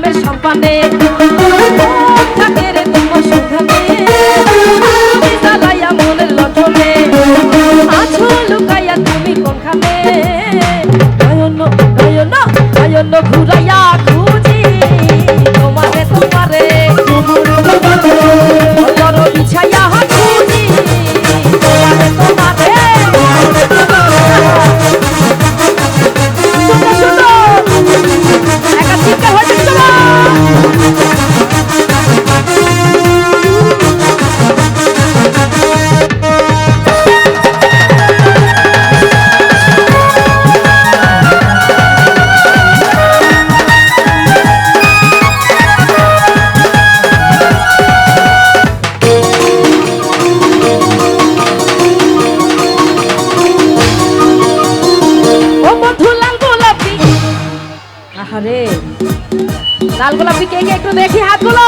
প্রেমের সম্পানে লুকাইয়া তুমি কোনখানে? নয়ন ঘুরাইয়া আরে লাল গোলাপ কে কে একটু দেখি হাতগুলো।